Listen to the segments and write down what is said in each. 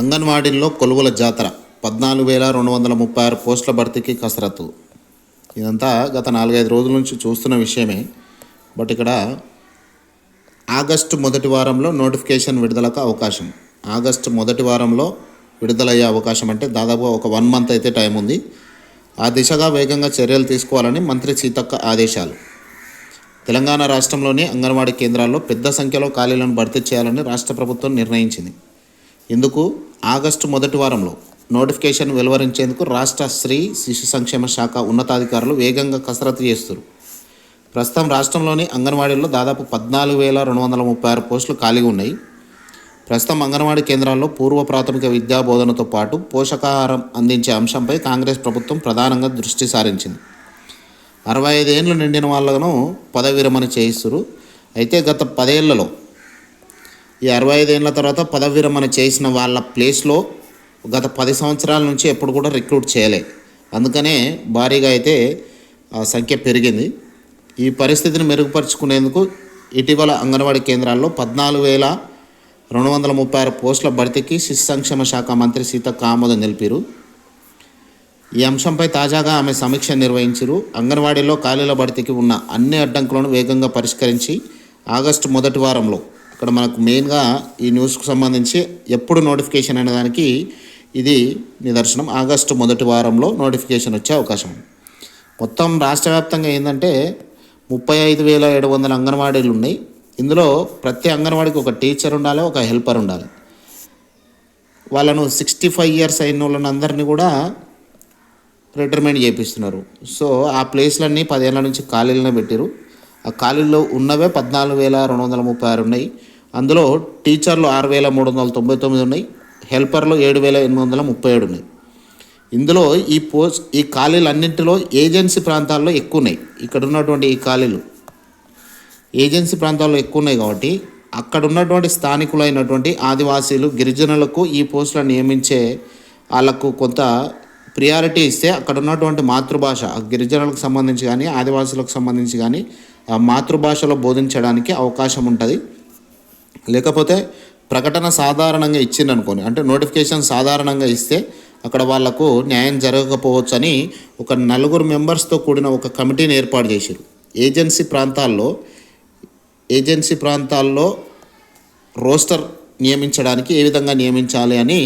అంగన్వాడీల్లో కొలువుల జాతర పద్నాలుగు వేల రెండు వందల ముప్పై ఆరు పోస్టుల భర్తీకి కసరత్తు. ఇదంతా గత నాలుగైదు రోజుల నుంచి చూస్తున్న విషయమే. బట్ ఇక్కడ ఆగస్టు మొదటి వారంలో నోటిఫికేషన్ విడుదలకు అవకాశం. ఆగస్టు మొదటి వారంలో విడుదలయ్యే అవకాశం అంటే దాదాపు ఒక వన్ మంత్ అయితే టైం ఉంది. ఆ దిశగా వేగంగా చర్యలు తీసుకోవాలని మంత్రి సీతక్క ఆదేశాలు. తెలంగాణ రాష్ట్రంలోని అంగన్వాడీ కేంద్రాల్లో పెద్ద సంఖ్యలో ఖాళీలను భర్తీ చేయాలని రాష్ట్ర ప్రభుత్వం నిర్ణయించింది. ఇందుకు ఆగస్టు మొదటి వారంలో నోటిఫికేషన్ వెలువరించేందుకు రాష్ట్ర స్త్రీ శిశు సంక్షేమ శాఖ ఉన్నతాధికారులు వేగంగా కసరత్తు చేస్తారు ప్రస్తుతం రాష్ట్రంలోని అంగన్వాడీల్లో దాదాపు పద్నాలుగు వేల రెండు వందల ముప్పై ఆరు పోస్టులు ఖాళీగా ఉన్నాయి. ప్రస్తుతం అంగన్వాడీ కేంద్రాల్లో పూర్వ ప్రాథమిక విద్యా బోధనతో పాటు పోషకాహారం అందించే అంశంపై కాంగ్రెస్ ప్రభుత్వం ప్రధానంగా దృష్టి సారించింది. అరవై ఐదేళ్ళు నిండిన వాళ్ళను పదవి విరమణ అయితే గత పదేళ్ళలో ఈ అరవై ఐదేళ్ళ తర్వాత పదవి విరమణ చేసిన వాళ్ళ ప్లేస్లో గత పది సంవత్సరాల నుంచి ఎప్పుడు కూడా రిక్రూట్ చేయలే. అందుకనే భారీగా అయితే సంఖ్య పెరిగింది. ఈ పరిస్థితిని మెరుగుపరుచుకునేందుకు ఇటీవల అంగన్వాడీ కేంద్రాల్లో పద్నాలుగు వేల రెండు వందల ముప్పై ఆరు పోస్టుల భర్తీకి శిశు సంక్షేమ శాఖ మంత్రి సీతక్క ఆమోదం తెలిపారు ఈ అంశంపై తాజాగా ఆమె సమీక్ష నిర్వహించారు. అంగన్వాడీలో ఖాళీల భర్తీకి ఉన్న అన్ని అడ్డంకులను వేగంగా పరిష్కరించి ఆగస్టు మొదటి వారంలో ఇక్కడ మనకు మెయిన్గా ఈ న్యూస్కు సంబంధించి ఎప్పుడు నోటిఫికేషన్ అనే దానికి ఇది నిదర్శనం. ఆగస్టు మొదటి వారంలో నోటిఫికేషన్ వచ్చే అవకాశం ఉంది. మొత్తం రాష్ట్ర వ్యాప్తంగా ఏంటంటే ముప్పై ఐదు వేల ఏడు వందల అంగన్వాడీలు ఉన్నాయి. ఇందులో ప్రతి అంగన్వాడికి ఒక టీచర్ ఉండాలి ఒక హెల్పర్ ఉండాలి. వాళ్ళను సిక్స్టీ ఫైవ్ ఇయర్స్ అయిన వాళ్ళని అందరినీ కూడా రిటైర్మెంట్ చేపిస్తున్నారు. సో ఆ ప్లేస్లన్నీ పదేళ్ళ నుంచి ఖాళీలనే పెట్టారు ఆ ఖాళీల్లో ఉన్నవే పద్నాలుగు వేల రెండు వందల ముప్పై ఆరు ఉన్నాయి. అందులో టీచర్లు ఆరు వేల మూడు వందల తొంభై తొమ్మిది ఉన్నాయి హెల్పర్లు ఏడు వేల ఎనిమిది వందల ముప్పై ఏడు ఉన్నాయి. ఇందులో ఈ పోస్ట్ ఈ ఖాళీలు అన్నింటిలో ఏజెన్సీ ప్రాంతాల్లో ఎక్కువ ఉన్నాయి ఇక్కడ ఉన్నటువంటి ఈ ఖాళీలు ఏజెన్సీ ప్రాంతాల్లో ఎక్కువ ఉన్నాయి కాబట్టి అక్కడ ఉన్నటువంటి స్థానికులైనటువంటి ఆదివాసీలు గిరిజనులకు ఈ పోస్టులను నియమించే వాళ్ళకు కొంత ప్రియారిటీ ఇస్తే అక్కడ ఉన్నటువంటి మాతృభాష ఆ గిరిజనులకు సంబంధించి కానీ ఆదివాసులకు సంబంధించి కానీ ఆ మాతృభాషలో బోధించడానికి అవకాశం ఉంటుంది. లేకపోతే ప్రకటన సాధారణంగా ఇచ్చింది అనుకోని అంటే నోటిఫికేషన్ సాధారణంగా ఇస్తే అక్కడ వాళ్ళకు న్యాయం జరగకపోవచ్చు అని ఒక నలుగురు మెంబర్స్తో కూడిన ఒక కమిటీని ఏర్పాటు చేశారు ఏజెన్సీ ప్రాంతాల్లో ఏజెన్సీ ప్రాంతాల్లో రోస్టర్ నియమించడానికి ఏ విధంగా నియమించాలి అని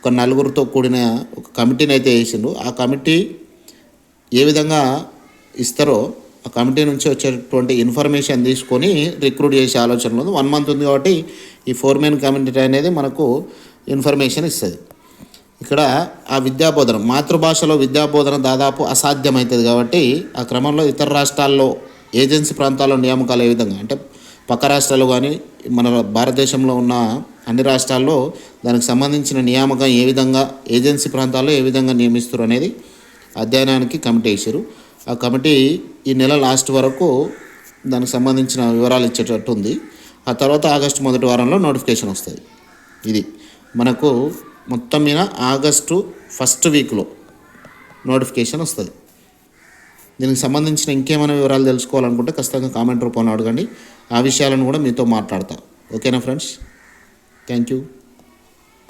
ఒక నలుగురితో కూడిన ఒక కమిటీని అయితే వేసిండ్రు. ఆ కమిటీ ఏ విధంగా ఇస్తారో కమిటీ నుంచి వచ్చేటువంటి ఇన్ఫర్మేషన్ తీసుకొని రిక్రూట్ చేసే ఆలోచన ఉంది. వన్ మంత్ ఉంది కాబట్టి ఈ ఫోర్ మెన్ కమిటీ అనేది మనకు ఇన్ఫర్మేషన్ ఇస్తుంది. ఇక్కడ ఆ విద్యాబోధన మాతృభాషలో విద్యాబోధన దాదాపు అసాధ్యమవుతుంది కాబట్టి ఆ క్రమంలో ఇతర రాష్ట్రాల్లో ఏజెన్సీ ప్రాంతాల్లో నియామకాలు ఏ విధంగా అంటే పక్క రాష్ట్రాలు కానీ మన భారతదేశంలో ఉన్న అన్ని రాష్ట్రాల్లో దానికి సంబంధించిన నియామకం ఏ విధంగా ఏజెన్సీ ప్రాంతాల్లో ఏ విధంగా నియమిస్తారు అనేది అధ్యయనానికి కమిటీ వేసారు ఆ కమిటీ ఈ నెల లాస్ట్ వరకు దానికి సంబంధించిన వివరాలు ఇచ్చేటట్టు ఉంది. ఆ తర్వాత ఆగస్టు మొదటి వారంలో నోటిఫికేషన్ వస్తుంది ఇది మనకు మొత్తం మీద ఆగస్టు ఫస్ట్ వీక్లో నోటిఫికేషన్ వస్తుంది దీనికి సంబంధించిన ఇంకేమైనా వివరాలు తెలుసుకోవాలనుకుంటే ఖచ్చితంగా కామెంట్ రూపంలో అడగండి. ఆ విషయాలను కూడా మీతో మాట్లాడతా. ఓకేనా ఫ్రెండ్స్? Thank you.